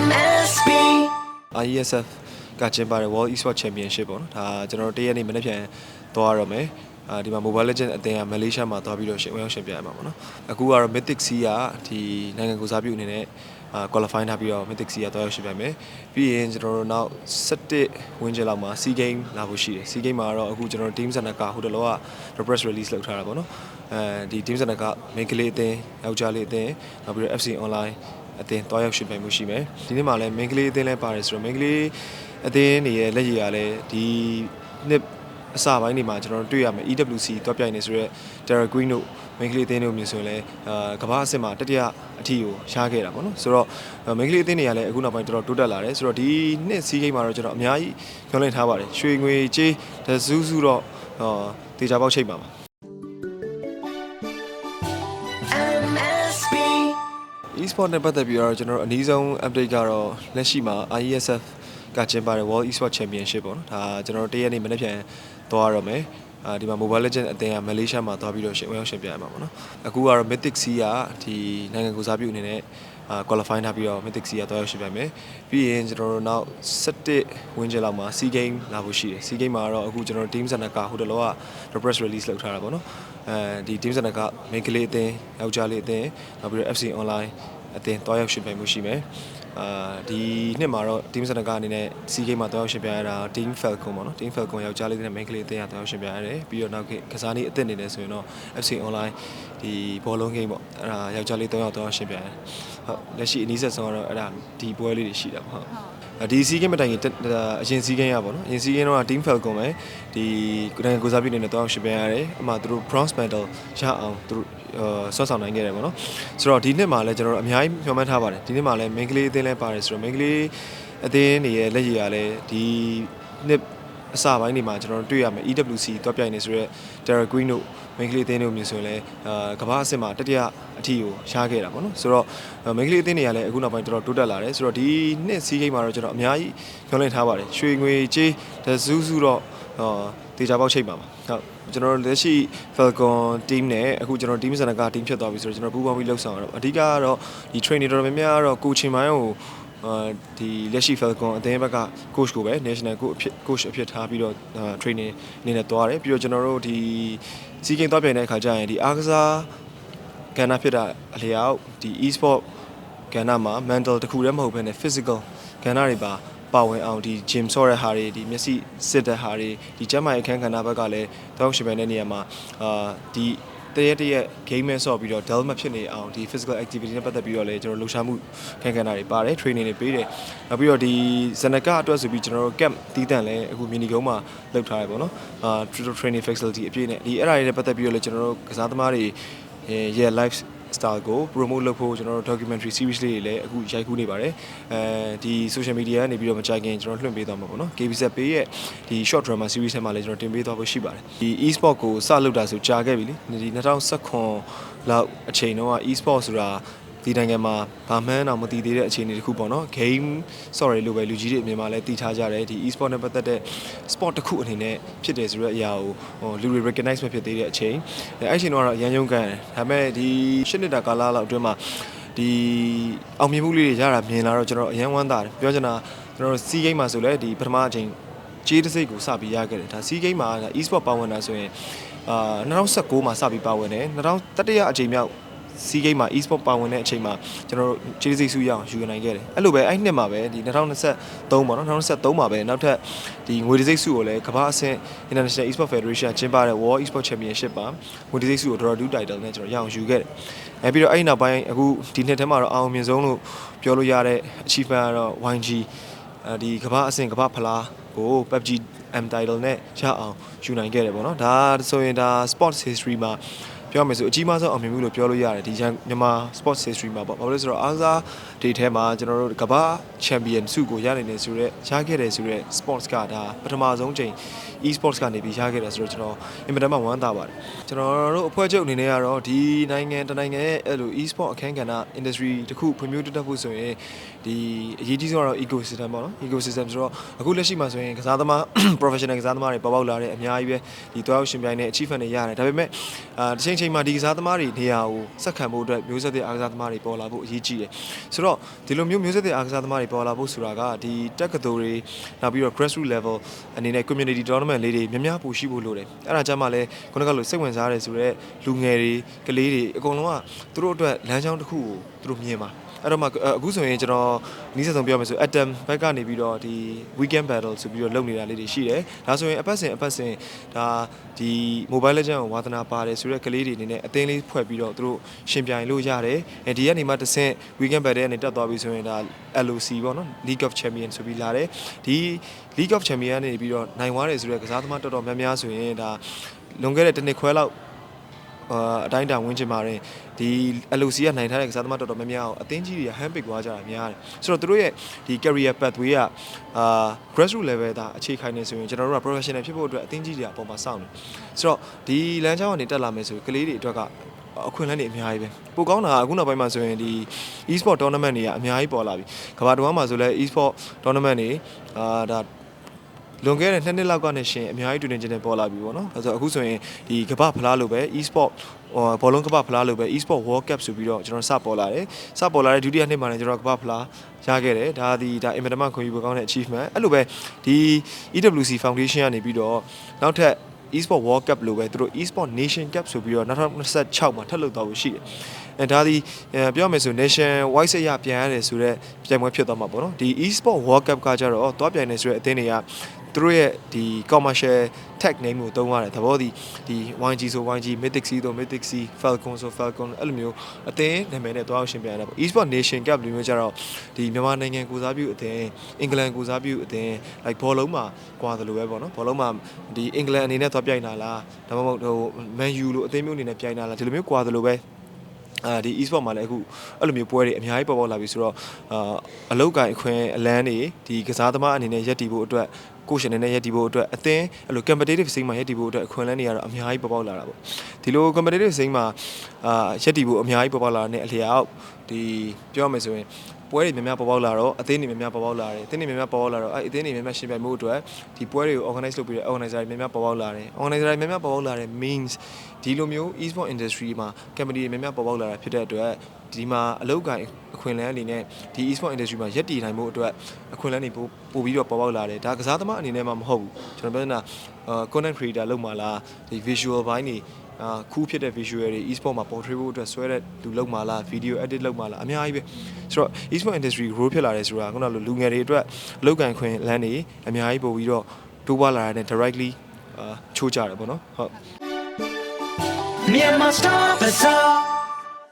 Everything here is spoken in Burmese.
MSB IESF ကကျင်းပတဲ့ World Esports Championship ပေါ့နော်ဒါကျွန်တော်တို့တရက်နေ့မနေ့ပြန်သွားရမယ်အာဒီမှာ Mobile Legends အသင်းကမလေးရှားမှာသွားပြီးတော့ရှင်ဝင်ရောက်ရှင်ပြရမှာပေါ့နော်အခုကတော့ Mythic C ကဒီနိုင်ငံကိုစားပြုအနေနဲ့အာ qualify ထားပြီးတော့ Mythic C ကသွားရောက်ရှင်ပြမယ်ပြီးရင်ကျွန်တော်တို့နောက်17ဝင်းကျင်လောက်မှာ C game လာဖို့ရှိတယ် C game မှာတော့အခုကျွန်တော်တို့ Team Center ကဟိုတလောက press release လုပ်ထားတာပေါ့နော်အဲဒီ Team Center က main ကလေးအသင်းယောက်ျားလေးအသင်းနောက်ပြီးတော့ FC online အသင်းတွားရောက်ရှင်ပြိုင်မှုရှိမယ်ဒီနေ့မှာလည်း main ကလေးအသင်းလည်းပါတယ်ဆိုတော့ main ကလေးအသင်းတွေရဲ့လက်ရည်ကလည်းဒီနှစ်အစပိုင်းတွေမှာကျွန်တော်တို့တွေ့ရမယ် EWC တွားပြိုင်နေဆိုတော့ Terra Queen တို့ main ကလေးအသင်းတို့မြင်ဆိုရင်လည်းအာကမ္ဘာအဆင့်မှာတတိယအထီကိုရှားခဲ့တာပေါ့နော်ဆိုတော့ main ကလေးအသင်းတွေကလည်းအခုနောက်ပိုင်းတော်တော်တိုးတက်လာတယ်ဆိုတော့ဒီနှစ်စီးကိန်းမှာတော့ကျွန်တော်အများကြီးပြောလင့်ထားပါတယ်ရွှေငွေကြေးတစူးစူးတော့အာတေချာပေါက်ချိတ်ပါပါ e-sport နဲ့ပတ်သက်ပြီးတော့ကျွန်တော်တို့အနည်းဆုံး update ကတော့လက်ရှိမှာ IESF ကကျင်းပတဲ့ World Esports Championship ပေါ့နော်ဒါကျွန်တော်တို့တရက်နေ့မနေ့ပြန်သွားရမယ်အာဒီမှာ Mobile Legends အသင်းကမလေးရှားမှာသွားပြီးတော့ရှင်ဝင်ရောက်ရှင်ပြရမှာပေါ့နော်အခုကတော့ Mythic C ကဒီနိုင်ငံကိုစားပြုအနေနဲ့အာ qualify ထားပြီးတော့ Mythic C ကသွားရောက်ရှင်ပြမယ်ပြီးရင်ကျွန်တော်တို့နောက်17ဝင်းကျင်လောက်မှာ C game လာဖို့ရှိတယ် C game မှာတော့အခုကျွန်တော်တို့ Team Center ကဟိုတလောက press release လုပ်ထားတာပေါ့နော်အဲဒီ Team Center က main ကလေးအသင်းယောက်ျားလေးအသင်းနောက်ပြီးတော့ FC online အတင်တွားရောက်ရှင်ပြိုင်မှုရှိမယ်အာဒီနှစ်မှာတော့ team စနကအနေနဲ့ C game မှာတွားရောက်ရှင်ပြိုင်ရတာ team Falcon ပေါ့နော် team Falcon ယောက်ျားလေးနဲ့ main ကလေးအတင်ရတွားရောက်ရှင်ပြိုင်ရတယ်ပြီးတော့နောက်ကကစားနည်းအသစ်အနေနဲ့ဆိုရင်တော့ FC online ဒီဘောလုံး game ပေါ့အဲ့ဒါယောက်ျားလေး၃ယောက်တွားရောက်ရှင်ပြိုင်ရတယ်ဟုတ်လက်ရှိအနည်းဆက်ဆုံးကတော့အဲ့ဒါဒီပွဲလေးတွေရှိတာပေါ့ဟုတ် ဒီစီးကင်းမတိုင်ခင်အရင်စီးကင်းရပါတော့အရင်စီးကင်းတော့ team falcon ပဲဒီနိုင်ငံကိုစားပြုနေနဲ့တော့ရှင်ပြရတယ်အမှသူတို့ bronze medal ရအောင်သူတို့ဆွတ်ဆောင်နိုင်ခဲ့တယ်ပေါ့နော်ဆိုတော့ဒီနှစ်မှာလည်းကျွန်တော်တို့အများကြီးမျှော်မှန်းထားပါတယ်ဒီနှစ်မှာလည်း main ကလေးအသင်းလည်းပါတယ်ဆိုတော့ main ကလေးအသင်းတွေရဲ့လက်ရည်ကလည်းဒီနှစ် အစပိုင်းတွေမှာကျွန်တော်တို့တွေ့ရမယ် EWC တွားပြိုင်နေဆိုတော့ Terra Queen တို့ main ကလေးအသင်းတို့မြင်ဆိုရင်လည်းအာကမ္ဘာအဆင့်မှာတတိယအထီကိုရှားခဲ့တာပေါ့နော်ဆိုတော့ main ကလေးအသင်းတွေကလည်းအခုနောက်ပိုင်းတော်တော်တိုးတက်လာတယ်ဆိုတော့ဒီနှစ်စီးကိန်းမှာတော့ကျွန်တော်အများကြီးပြောလင့်ထားပါတယ်ရွှေငွေကြေးတစူးစူးတော့အာတေချာပေါက်ချိတ်ပါပါဟုတ်ကျွန်တော်တို့လက်ရှိ Falcon team နဲ့အခုကျွန်တော် team စနက team ဖြစ်သွားပြီဆိုတော့ကျွန်တော်ပူးပေါင်းပြီးလှုပ်ဆောင်ရတော့အဓိကကတော့ဒီ training တော်တော်များများကတော့ကိုချင်မိုင်းကိုအာ ဒီလက်ရှိ Falcon အသင်းဘက်က coach ကိုပဲ national coach အဖြစ် coach အဖြစ်ထားပြီးတော့အာ training အနေနဲ့သွားတယ်ပြီးတော့ကျွန်တော်တို့ဒီစီးကိန်းသွားပြိုင်တဲ့အခါကျရင်ဒီအားကစားကဏ္ဍဖြစ်တာအလျောက်ဒီ e-sport ကဏ္ဍမှာ mental တခုတည်းမဟုတ်ဘဲနဲ့ physical ကဏ္ဍတွေပါပါဝင်အောင်ဒီ gym ဆော့တဲ့ဟာတွေဒီမျက်စိစစ်တဲ့ဟာတွေဒီကျန်းမာရေးအခန်းကဏ္ဍဘက်ကလည်းတောင်းရှင်ပန်တဲ့နေရာမှာအာဒီ တရက်တရက် game မဲ့ဆော့ပြီးတော့ dull မဖြစ်နေအောင်ဒီ physical activity နဲ့ပတ်သက်ပြီးတော့လည်းကျွန်တော်လှူရှားမှုခန်းကဏ္ဍတွေပါတယ် training တွေပေးတယ်နောက်ပြီးတော့ဒီဇနကအတွက်ဆိုပြီးကျွန်တော်တို့ camp တီးတန့်လည်းအခု mini ကုန်းမှာလုပ်ထားတယ်ပေါ့နော်အာ training facility အပြည့်နဲ့ဒီအဲ့ဒါတွေနဲ့ပတ်သက်ပြီးတော့လည်းကျွန်တော်တို့ကစားသမားတွေရဲ့ live style ကို promote လုပ်ဖို့ကျွန်တော်တို့ documentary series လေးတွေလည်းအခုရိုက်ကူးနေပါတယ်အဲဒီ social media ကနေပြီးတော့မကြိုက်ခင်ကျွန်တော်လွှင့်ပေးသွားမှာပေါ့နော် KBZ Pay ရဲ့ဒီ short drama series ထဲမှာလည်းကျွန်တော်တင်ပေးသွားဖို့ရှိပါတယ်ဒီ e-sport ကိုစလုပ်တာဆိုကြာခဲ့ပြီလေဒီ2019လောက်အချိန်တုန်းက e-sport ဆိုတာ ဒီနိုင်ငံမှာဗာမှန်းတော့မတည်သေးတဲ့အခြေအနေတစ်ခုပေါ့နော် game sorry လို့ပဲလူကြီးတွေအမြင်မှာလည်းတည်ထားကြတယ်ဒီ e-sport နဲ့ပတ်သက်တဲ့ sport တစ်ခုအနေနဲ့ဖြစ်တယ်ဆိုတဲ့အရာကိုဟိုလူတွေ recognize မဖြစ်သေးတဲ့အချိန်အဲအဲ့အချိန်တော့အရန်ယုံကန်တယ်ဒါပေမဲ့ဒီရှစ်နှစ်တာကာလလောက်အတွင်းမှာဒီအောင်မြင်မှုလေးတွေရတာမြင်လာတော့ကျွန်တော်အရန်ဝမ်းသာတယ်ပြောချင်တာကျွန်တော်တို့စီးဂိမ်းမှာဆိုလဲဒီပထမအချိန်ကြေးတစ်စိတ်ကိုစပြီးရခဲ့တယ်ဒါစီးဂိမ်းမှာ e-sport ပါဝင်တာဆိုရင်အာ2019မှာစပြီးပါဝင်တယ်2000တတိယအချိန်မြောက် စီးဂိမ်းမှာ e-sport ပါဝင်တဲ့အချိန်မှာကျွန်တော်တို့ခြေစိတ်ဆူရအောင်ယူနိုင်ခဲ့တယ်အဲ့လိုပဲအဲ့နှစ်မှာပဲဒီ2023ပေါ့နော်2023မှာပဲနောက်ထပ်ဒီငွေတစိတ်စုကိုလည်းကမ္ဘာအဆင့် International e-sport Federation ကျင်းပတဲ့ World e-sport Championship မှာငွေတစိတ်စုကို Draw 2 title နဲ့ကျွန်တော်ရအောင်ယူခဲ့တယ်အဲပြီးတော့အဲ့နောက်ပိုင်းအခုဒီနှစ်ထဲမှာတော့အောင်မြင်ဆုံးလို့ပြောလို့ရတဲ့ achievement ကတော့ YG အဲဒီကမ္ဘာအဆင့်ကမ္ဘာဖလားကို PUBG M title နဲ့ရအောင်ယူနိုင်ခဲ့တယ်ပေါ့နော်ဒါဆိုရင်ဒါ sports history မှာ ပြောမယ်ဆိုအကြီးမားဆုံးအောင်မြင်မှုလို့ပြောလို့ရတယ်ဒီမြန်မာ sports history မှာပေါ့ဘာလို့လဲဆိုတော့အားကစားတွေထဲမှာကျွန်တော်တို့ကမ္ဘာ champion ဆုကိုရနိုင်တယ်ဆိုတော့ရခဲ့တယ်ဆိုတော့ sports ကဒါပထမဆုံးချိန် e-sports ကနေပြီးရခဲ့တယ်ဆိုတော့ကျွန်တော်အင်မတန်မှဝမ်းသာပါတယ်ကျွန်တော်တို့အဖွဲ့ချုပ်အနေနဲ့ကတော့ဒီနိုင်ငံတနိုင်ငံရဲ့အဲ့လို e-sport အခန်းကဏ္ဍ industry တခုဖွံ့ဖြိုးတိုးတက်ဖို့ဆိုရင်ဒီအရေးကြီးဆုံးကတော့ ecosystem ပေါ့နော် ecosystem ဆိုတော့အခုလက်ရှိမှာဆိုရင်ကစားသမား professional ကစားသမားတွေပေါ်ပေါက်လာတဲ့အများကြီးပဲဒီတွားရောက်ရှင်ပြိုင်တဲ့ achievement တွေရတယ်ဒါပေမဲ့အာတစ်ချိန်ချိန်မှာဒီကစားသမားတွေနေရာကိုစက်ခံဖို့အတွက်မျိုးဆက်တဲ့အားကစားသမားတွေပေါ်လာဖို့အရေးကြီးတယ်ဆိုတော့တော့ဒီလိုမျိုးမျိုးစစ်တဲ့အားကစားသမားတွေပေါ်လာဖို့ဆိုတာကဒီတက်ကတူတွေနောက်ပြီးတော့ grassroots level အနေနဲ့ community tournament လေးတွေများများပို့ရှိဖို့လိုတယ်အဲ့ဒါကြမှာလဲခုနကလိုစိတ်ဝင်စားတယ်ဆိုတော့လူငယ်တွေကလေးတွေအကုန်လုံးကသူတို့အတွက်လမ်းကြောင်းတစ်ခုကိုသူတို့မြင်ပါအဲ့တော့မှအခုဆိုရင်ကျွန်တော်နီးစပ်ဆုံးပြောမယ်ဆို Atom ဘက်ကနေပြီးတော့ဒီ weekend battle ဆိုပြီးတော့လုပ်နေတာလေးတွေရှိတယ်ဒါဆိုရင်အပတ်စဉ်အပတ်စဉ်ဒါဒီ mobile legend ကိုဝါသနာပါတယ်ဆိုတော့ကလေးတွေအနေနဲ့အသင်းလေးဖွဲ့ပြီးတော့သူတို့ရှင်ပြိုင်လို့ရတယ်အဲဒီကနေမှတစ်ဆင့် weekend battle ကနေတက်သွားပြီဆိုရင်ဒါ LOC ပေါ့နော် League of Champions ဆိုပြီးလာတယ်ဒီ League of Champions ကနေပြီးတော့နိုင်သွားတယ်ဆိုတော့ကစားသမားတော်တော်များများဆိုရင်ဒါလွန်ခဲ့တဲ့တစ်နှစ်ခွဲလောက် အာအတိုင်းအတာဝင်းချင်ပါတယ်ဒီ LOC ကနိုင်ထားတဲ့ကစားသမားတော်တော်များများကိုအသင်းကြီးတွေကဟန်ပစ်သွားကြတာများတယ်ဆိုတော့သူတို့ရဲ့ဒီ career pathway ကအာ grassroots level ဒါအခြေခိုင်နေဆိုရင်ကျွန်တော်တို့က professional ဖြစ်ဖို့အတွက်အသင်းကြီးတွေအပေါ်မှာစောင့်တယ်ဆိုတော့ဒီလမ်းကြောင်းကနေတက်လာမယ်ဆိုရင်ကလေးတွေအတွက်ကအခွင့်အလမ်းတွေအများကြီးပဲပိုကောင်းတာကအခုနောက်ပိုင်းမှာဆိုရင်ဒီ e-sport tournament တွေကအများကြီးပေါ်လာပြီကမ္ဘာတစ်ဝန်းမှာဆိုလဲ e-sport tournament တွေအာဒါ လွန်ခဲ့တဲ့နှစ်နှစ်လောက်ကနေရှင်အများကြီးတွင်နေခြင်းနဲ့ပေါ်လာပြီပေါ့နော်အဲဆိုအခုဆိုရင်ဒီကမ္ဘာဖလားလိုပဲ e-sport ဟိုဘောလုံးကမ္ဘာဖလားလိုပဲ e-sport world cup ဆိုပြီးတော့ကျွန်တော်စပေါ်လာတယ်စပေါ်လာတဲ့ဒုတိယနှစ်မှာလည်းကျွန်တော်ကမ္ဘာဖလားရခဲ့တယ်ဒါဒီဒါအင်မတန်မှခွင့်ယူဖို့ကောင်းတဲ့ achievement အဲ့လိုပဲဒီ EWC Foundation ကနေပြီးတော့နောက်ထပ် e-sport world cup လိုပဲသူတို့ e-sport nation cup ဆိုပြီးတော့2026မှာထပ်လုပ်သွားဖို့ရှိတယ်အဲဒါဒီအဲပြောမယ်ဆို nation wide ဆက်ရပြန်ရတယ်ဆိုတော့ပြိုင်ပွဲဖြစ်သွားမှာပေါ့နော်ဒီ e-sport world cup ကကြတော့သွားပြိုင်နေဆိုတဲ့အသင်းတွေက သူတို့ရဲ့ဒီ commercial tag name ကိုသုံးရတယ်သဘောဒီဒီ YG ဆို YG Mythic C ဆို Mythic C Falcon ဆို Falcon အဲ့လိုမျိုးအသင်းနာမည်နဲ့တွားအောင်ရှင်ပြန်ရတာပေါ့ e-sport nation cup လိုမျိုးကြတော့ဒီမြန်မာနိုင်ငံကိုစားပြုအသင်းအင်္ဂလန်ကိုစားပြုအသင်း like ဘောလုံးမှာကွာတယ်လို့ပဲပေါ့နော်ဘောလုံးမှာဒီအင်္ဂလန်အနေနဲ့သွားပြိုင်တာလားဒါမှမဟုတ်ဟို Man U လို့အသင်းမျိုးအနေနဲ့ပြိုင်တာလားဒီလိုမျိုးကွာတယ်လို့ပဲ အာဒီ e-sport မှာလည်းအခုအဲ့လိုမျိုးပွဲတွေအများကြီးပေါ်ပေါ်လာပြီဆိုတော့အာအလောက်ကန်အခွင့်အလန်းတွေဒီကစားသမားအနေနဲ့ရက်တည်ဖို့အတွက်ကိုရှင်အနေနဲ့ရက်တည်ဖို့အတွက်အသင်းအဲ့လို competitive စိမ်းမှာရက်တည်ဖို့အတွက်အခွင့်အလန်းတွေကတော့အများကြီးပေါ်ပေါ်လာတာပေါ့ဒီလို competitive စိမ်းမှာအာရက်တည်ဖို့အများကြီးပေါ်ပေါ်လာတဲ့အလျောက်ဒီပြောရမယ်ဆိုရင် ပွဲတွေများများပေါ်ပေါက်လာတော့အသင်းတွေများများပေါ်ပေါက်လာတယ်အသင်းတွေများများပေါ်ပေါက်လာတော့အဲ့အသင်းတွေများများရှင်ပြိုင်မှုအတွက်ဒီပွဲတွေကို organize လုပ်ပြီးတော့ organizer တွေများများပေါ်ပေါက်လာတယ် organizer တွေများများပေါ်ပေါက်လာတယ် means ဒီလိုမျိုး e-sport industry မှာ company တွေများများပေါ်ပေါက်လာတာဖြစ်တဲ့အတွက်ဒီမှာအလုပ်ကိုင်အခွင့်အလမ်းအနေနဲ့ဒီ e-sport industry မှာရက်တည်နိုင်မှုအတွက်အခွင့်အလမ်းတွေပို့ပို့ပြီးတော့ပေါ်ပေါက်လာတယ်ဒါကစားသမားအနေနဲ့မှမဟုတ်ဘူးကျွန်တော်ပြောနေတာအာ content creator လုပ်မှလားဒီ visual ဘိုင်းတွေ အာခုဖြစ်တဲ့ visual တွေ e-sport မှာ portray ဖို့အတွက်ဆွဲတဲ့လူလုပ်မှလား video edit လုပ်မှလားအများကြီးပဲဆိုတော့ e-sport industry grow ဖြစ်လာတယ်ဆိုတာခုနကလိုလူငယ်တွေအတွက်အလုပ်ကန်ခွင့်လမ်းတွေအများကြီးပို့ပြီးတော့တိုးပွားလာတဲ့ directly အာချိုးကြတယ်ပေါ့နော်ဟုတ် Myanmar Star Bazaar